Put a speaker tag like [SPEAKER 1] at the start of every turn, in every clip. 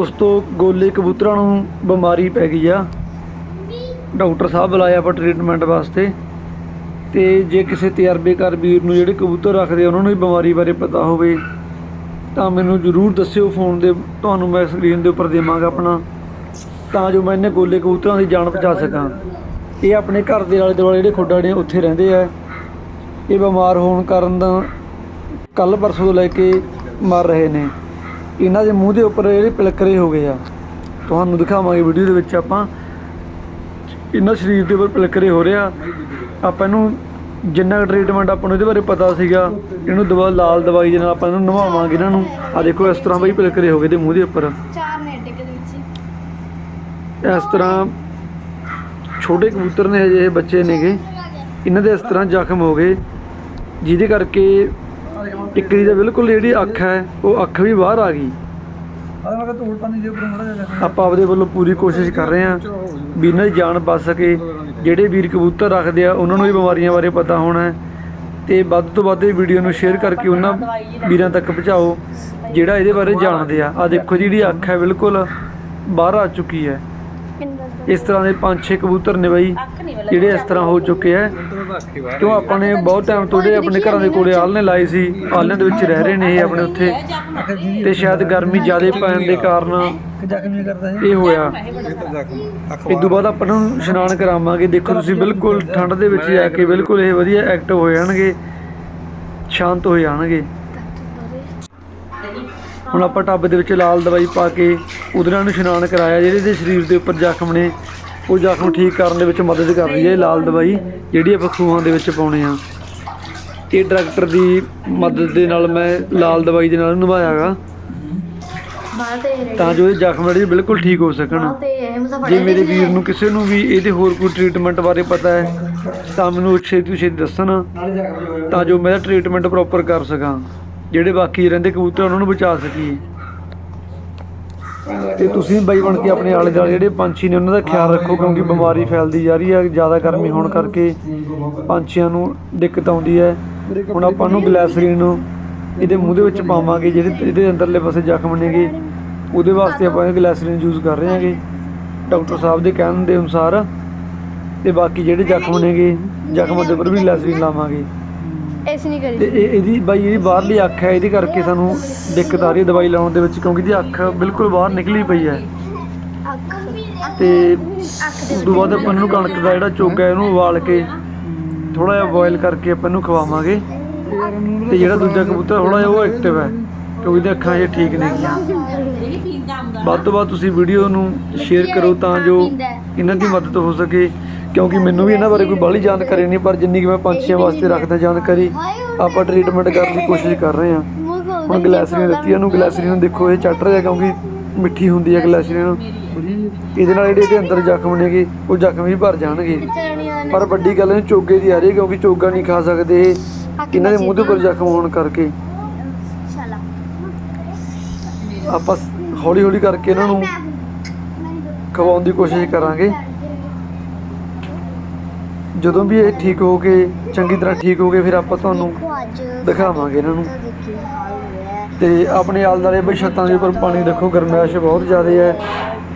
[SPEAKER 1] ਉਸ ਤੋਂ ਗੋਲੇ ਕਬੂਤਰਾਂ ਨੂੰ ਬਿਮਾਰੀ ਪੈ ਗਈ ਆ। ਡਾਕਟਰ ਸਾਹਿਬ ਬੁਲਾਇਆ ਆਪਾਂ ਟ੍ਰੀਟਮੈਂਟ ਵਾਸਤੇ। ਤੇ ਜੇ ਕਿਸੇ ਤਜਰਬੇਕਾਰ ਵੀਰ ਨੂੰ ਜਿਹੜੇ ਕਬੂਤਰ ਰੱਖਦੇ ਆ, ਉਹਨਾਂ ਨੂੰ ਵੀ ਬਿਮਾਰੀ ਬਾਰੇ ਪਤਾ ਹੋਵੇ, ਤਾਂ ਮੈਨੂੰ ਜਰੂਰ ਦੱਸਿਓ ਫੋਨ ਦੇ, ਤੁਹਾਨੂੰ ਮੈਂ ਸਕਰੀਨ ਦੇ ਉੱਪਰ ਦੇਵਾਂਗਾ ਆਪਣਾ। ਤਾਂ ਜੋ ਮੈਂ ਇਹਨੇ ਗੋਲੇ ਕਬੂਤਰਾਂ ਦੀ ਜਾਨ ਬਚਾ ਸਕਾਂ। ਇਹ ਆਪਣੇ ਘਰ ਦੇ ਆਲੇ ਦੁਆਲੇ ਜਿਹੜੇ ਖੁੱਡਾ ਨੇ ਉੱਥੇ ਰਹਿੰਦੇ ਆ। ਇਹ ਬਿਮਾਰ ਹੋਣ ਕਾਰਨ ਦਾ ਕੱਲ ਪਰਸੋਂ ਤੋਂ ਲੈ ਕੇ ਮਰ ਰਹੇ ਨੇ। ਇਹਨਾਂ ਦੇ ਮੂੰਹ ਦੇ ਉੱਪਰ ਜਿਹੜੇ ਪਿਲਕਰੇ ਹੋ ਗਏ ਆ। ਤੁਹਾਨੂੰ ਦਿਖਾਵਾਂਗੇ ਵੀਡੀਓ ਦੇ ਵਿੱਚ ਆਪਾਂ। ਇਹਨਾਂ ਸਰੀਰ ਦੇ ਉੱਪਰ ਪਿਲਕਰੇ ਹੋ ਰਿਹਾ ਆਪਾਂ ਇਹਨੂੰ ਜਿੰਨਾ ਟ੍ਰੀਟਮੈਂਟ ਆਪਾਂ ਨੂੰ ਇਹਦੇ ਬਾਰੇ ਪਤਾ ਸੀਗਾ ਇਹਨੂੰ ਦਵਾ ਲਾਲ ਦਵਾਈ ਦੇ ਨਾਲ ਆਪਾਂ ਇਹਨੂੰ ਨਵਾਵਾਂਗੇ ਇਹਨਾਂ ਨੂੰ। ਆ ਦੇਖੋ ਇਸ ਤਰ੍ਹਾਂ ਬਈ ਪਿਲਕਰੇ ਹੋ ਗਏ ਤੇ ਮੂੰਹ ਦੇ ਉੱਪਰ।
[SPEAKER 2] ਚਾਰ ਨੇ ਅੱਡੇ ਦੇ ਵਿੱਚ ਹੀ।
[SPEAKER 1] ਇਸ ਤਰ੍ਹਾਂ ਛੋਟੇ ਕਬੂਤਰ ਨੇ ਹਜੇ ਬੱਚੇ ਨੇਗੇ। ਇਹਨਾਂ ਦੇ ਇਸ ਤਰ੍ਹਾਂ ਜ਼ਖਮ ਹੋ ਗਏ। ਜਿਹਦੇ ਕਰਕੇ ਇੱਕ ਦੀ ਬਿਲਕੁਲ ਜਿਹੜੀ ਅੱਖ ਹੈ ਉਹ ਅੱਖ ਵੀ ਬਾਹਰ ਆ ਗਈ। ਆਪਾਂ ਆਪਦੇ ਵੱਲੋਂ ਪੂਰੀ ਕੋਸ਼ਿਸ਼ ਕਰ ਰਹੇ ਹਾਂ ਵੀ ਇਹਨਾਂ ਦੀ ਜਾਨ ਬਚ ਸਕੇ। ਜਿਹੜੇ ਵੀਰ ਕਬੂਤਰ ਰੱਖਦੇ ਆ ਉਹਨਾਂ ਨੂੰ ਵੀ ਬਿਮਾਰੀਆਂ ਬਾਰੇ ਪਤਾ ਹੋਣਾ ਹੈ। ਤੇ ਵੱਧ ਤੋਂ ਵੱਧ ਇਹ ਵੀਡੀਓ ਨੂੰ ਸ਼ੇਅਰ ਕਰਕੇ ਉਹਨਾਂ ਵੀਰਾਂ ਤੱਕ ਪਹੁੰਚਾਓ ਜਿਹੜਾ ਇਹਦੇ ਬਾਰੇ ਜਾਣਦੇ ਆ। ਆ ਦੇਖੋ ਜਿਹੜੀ ਅੱਖ ਹੈ ਬਿਲਕੁਲ ਬਾਹਰ ਆ ਚੁੱਕੀ ਹੈ। ਇਸ ਤਰ੍ਹਾਂ ਦੇ ਪੰਜ ਛੇ ਕਬੂਤਰ ਨੇ ਬਾਈ ਜਿਹੜੇ ਇਸ ਤਰ੍ਹਾਂ ਹੋ ਚੁੱਕੇ ਆ ਕਿਉਂ ਆਪਾਂ ਨੇ ਬਹੁਤ ਟਾਈਮ ਤੋਂ ਜਿਹੜੇ ਆਪਣੇ ਘਰਾਂ ਦੇ ਕੋਲੇ ਆਲਣੇ ਲਾਏ ਸੀ ਆਲਣੇ ਦੇ ਵਿੱਚ ਰਹਿ ਰਹੇ ਨੇ ਇਹ ਆਪਣੇ ਉੱਥੇ। ਤੇ ਸ਼ਾਇਦ ਗਰਮੀ ਜ਼ਿਆਦਾ ਪੈਣ ਦੇ ਕਾਰਨ ਇਹ ਹੋਇਆ। ਇਸ ਤੋਂ ਬਾਅਦ ਆਪਾਂ ਨੂੰ ਇਸ਼ਨਾਨ ਕਰਾਵਾਂਗੇ। ਦੇਖੋ ਤੁਸੀਂ ਬਿਲਕੁਲ ਠੰਡ ਦੇ ਵਿੱਚ ਜਾ ਕੇ ਬਿਲਕੁਲ ਇਹ ਵਧੀਆ ਐਕਟਿਵ ਹੋ ਜਾਣਗੇ। ਸ਼ਾਂਤ ਹੋ ਜਾਣਗੇ। ਹੁਣ ਆਪਾਂ ਟੱਬ ਦੇ ਵਿੱਚ ਲਾਲ ਦਵਾਈ ਪਾ ਕੇ ਉਹਦੇ ਨਾਲ ਨੂੰ ਇਸ਼ਨਾਨ ਕਰਾਇਆ। ਜਿਹੜੇ ਦੇ ਸਰੀਰ ਦੇ ਉੱਪਰ ਜ਼ਖਮ ਨੇ ਉਹ ਜ਼ਖਮ ਠੀਕ ਕਰਨ ਦੇ ਵਿੱਚ ਮਦਦ ਕਰ ਰਹੀ ਹੈ ਇਹ ਲਾਲ ਦਵਾਈ ਜਿਹੜੀ ਆਪਾਂ ਖੂਹਾਂ ਦੇ ਵਿੱਚ ਪਾਉਣੇ ਆ। ਇਹ ਡਾਕਟਰ ਦੀ ਮਦਦ ਦੇ ਨਾਲ ਮੈਂ ਲਾਲ ਦਵਾਈ ਦੇ ਨਾਲ ਨਵਾਇਆਗਾ
[SPEAKER 2] ਬਾਹਰ ਤਾਂ
[SPEAKER 1] ਜੋ ਇਹ ਜ਼ਖਮ ਜਿਹੜੇ ਬਿਲਕੁਲ ਠੀਕ ਹੋ ਸਕਣ। ਜੇ ਮੇਰੇ ਵੀਰ ਨੂੰ ਕਿਸੇ ਨੂੰ ਵੀ ਇਹਦੇ ਹੋਰ ਕੋਈ ਟ੍ਰੀਟਮੈਂਟ ਬਾਰੇ ਪਤਾ ਹੈ, ਤਾਂ ਮੈਨੂੰ ਛੇਤੀ ਤੋਂ ਛੇਤੀ ਦੱਸਣ, ਤਾਂ ਜੋ ਮੈਂ ਟ੍ਰੀਟਮੈਂਟ ਪ੍ਰੋਪਰ ਕਰ ਸਕਾਂ, ਜਿਹੜੇ ਬਾਕੀ ਰਹਿੰਦੇ ਕਬੂਤਰ ਉਹਨਾਂ ਨੂੰ ਬਚਾ ਸਕੀਏ। ਤੇ ਤੁਸੀਂ ਬਾਈ ਬਣ ਕੇ ਆਪਣੇ ਆਲੇ ਦੁਆਲੇ ਜਿਹੜੇ ਪੰਛੀ ਨੇ ਉਹਨਾਂ ਦਾ ਖਿਆਲ ਰੱਖੋ ਕਿਉਂਕਿ ਬਿਮਾਰੀ ਫੈਲਦੀ ਜਾ ਰਹੀ ਹੈ ਜ਼ਿਆਦਾ ਗਰਮੀ ਹੋਣ ਕਰਕੇ ਪੰਛੀਆਂ ਨੂੰ ਦਿੱਕਤ ਆਉਂਦੀ ਹੈ। ਹੁਣ ਆਪਾਂ ਨੂੰ ਗਲੈਸਰੀਨ ਇਹਦੇ ਮੂੰਹ ਦੇ ਵਿੱਚ ਪਾਵਾਂਗੇ ਜਿਹੜੇ ਇਹਦੇ ਅੰਦਰਲੇ ਪਾਸੇ ਜ਼ਖਮ ਨੇਗੇ ਉਹਦੇ ਵਾਸਤੇ ਆਪਾਂ ਇਹ ਗਲੈਸਰੀਨ ਯੂਜ਼ ਕਰ ਰਹੇ ਹਾਂਗੇ। ਡਾਕਟਰ ਸਾਹਿਬ ਦੇ ਕਹਿਣ ਦੇ ਅਨੁਸਾਰ ਤੇ ਬਾਕੀ ਜਿਹੜੇ ਜ਼ਖਮ ਨੇਗੇ ਜ਼ਖਮਾਂ ਦੇ ਉੱਪਰ ਵੀ ਗਲੈਸਰੀਨ ਲਾਵਾਂਗੇ।
[SPEAKER 2] ਐਸ ਨਹੀਂ ਕਰੀ।
[SPEAKER 1] ਇਹ ਇਹਦੀ ਬਾਈ ਜਿਹੜੀ ਬਾਹਰਲੀ ਅੱਖ ਹੈ ਇਹਦੇ ਕਰਕੇ ਸਾਨੂੰ ਦਿੱਕਤ ਆ ਰਹੀ ਹੈ ਦਵਾਈ ਲਾਉਣ ਦੇ ਵਿੱਚ ਕਿਉਂਕਿ ਇਹਦੀ ਅੱਖ ਬਿਲਕੁਲ ਬਾਹਰ ਨਿਕਲੀ ਪਈ ਹੈ। ਤੇ ਉਸ ਤੋਂ ਬਾਅਦ ਆਪਾਂ ਇਹਨੂੰ ਕਣਕ ਦਾ ਜਿਹੜਾ ਚੋਗਾ ਹੈ ਇਹਨੂੰ ਉਬਾਲ ਕੇ ਥੋੜਾ ਜਿਹਾ ਬੋਇਲ ਕਰਕੇ ਆਪਾਂ ਇਹਨੂੰ ਖਵਾਵਾਂਗੇ। ਤੇ ਜਿਹੜਾ ਦੂਜਾ ਕਬੂਤਰ ਥੋੜਾ ਜਿਹਾ ਉਹ ਐਕਟਿਵ ਹੈ ਕਿਉਂਕਿ ਇਹਦੀਆਂ ਅੱਖਾਂ ਇਹ ਠੀਕ ਨਹੀਂ ਗੀਆਂ ਵੱਧ ਤੋਂ ਵੱਧ ਤੁਸੀਂ ਵੀਡੀਓ ਨੂੰ ਸ਼ੇਅਰ ਕਰੋ ਤਾਂ ਜੋ ਇਹਨਾਂ ਦੀ ਮਦਦ ਹੋ ਸਕੇ। ਕਿਉਂਕਿ ਮੈਨੂੰ ਵੀ ਇਹਨਾਂ ਬਾਰੇ ਕੋਈ ਬਾਹਲੀ ਜਾਣਕਾਰੀ ਨਹੀਂ ਪਰ ਜਿੰਨੀ ਕਿ ਮੈਂ ਪੰਛੀਆਂ ਵਾਸਤੇ ਰੱਖਦਾ ਜਾਣਕਾਰੀ ਆਪਾਂ ਟ੍ਰੀਟਮੈਂਟ ਕਰਨ ਦੀ ਕੋਸ਼ਿਸ਼ ਕਰ ਰਹੇ ਹਾਂ। ਹੁਣ ਗਲੈਸਰੀਨ ਦਿੱਤੀ ਇਹਨੂੰ ਗਲੈਸਰੀਨ ਦੇਖੋ ਇਹ ਚੱਟ ਰਿਹਾ ਕਿਉਂਕਿ ਮਿੱਠੀ ਹੁੰਦੀ ਹੈ ਗਲੈਸਰੀਨ ਇਹਦੇ ਨਾਲ ਜਿਹੜੇ ਇਹਦੇ ਅੰਦਰ ਜ਼ਖਮ ਨੇਗੇ ਉਹ ਜ਼ਖਮ ਵੀ ਭਰ ਜਾਣਗੇ। ਪਰ ਵੱਡੀ ਗੱਲ ਇਹ ਚੋਗੇ ਦੀ ਆ ਰਹੀ ਕਿਉਂਕਿ ਚੋਗਾ ਨਹੀਂ ਖਾ ਸਕਦੇ ਇਹ। ਇਹਨਾਂ ਦੇ ਮੂੰਹ ਦੇ ਉੱਪਰ ਜ਼ਖਮ ਹੋਣ ਕਰਕੇ। ਆਪਾਂ ਹੌਲੀ ਹੌਲੀ ਕਰਕੇ ਇਹਨਾਂ ਨੂੰ ਖਵਾਉਣ ਦੀ ਕੋਸ਼ਿਸ਼ ਕਰਾਂਗੇ। ਜਦੋਂ ਵੀ ਇਹ ਠੀਕ ਹੋ ਕੇ ਚੰਗੀ ਤਰ੍ਹਾਂ ਠੀਕ ਹੋ ਗਏ ਫਿਰ ਆਪਾਂ ਤੁਹਾਨੂੰ ਦਿਖਾਵਾਂਗੇ ਇਹਨਾਂ ਨੂੰ। ਤੇ ਆਪਣੇ ਆਲੇ ਦੁਆਲੇ ਬਈ ਛੱਤਾਂ ਦੇ ਉੱਪਰ ਪਾਣੀ ਰੱਖੋ ਗਰਮੈਸ਼ ਬਹੁਤ ਜ਼ਿਆਦਾ ਹੈ।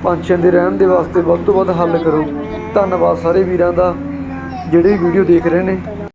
[SPEAKER 1] ਪੰਛੀਆਂ ਦੇ ਰਹਿਣ ਦੇ ਵਾਸਤੇ ਵੱਧ ਤੋਂ ਵੱਧ ਹੱਲ ਕਰੋ। ਧੰਨਵਾਦ ਸਾਰੇ ਵੀਰਾਂ ਦਾ ਜਿਹੜੇ ਵੀਡੀਓ ਦੇਖ ਰਹੇ ਨੇ।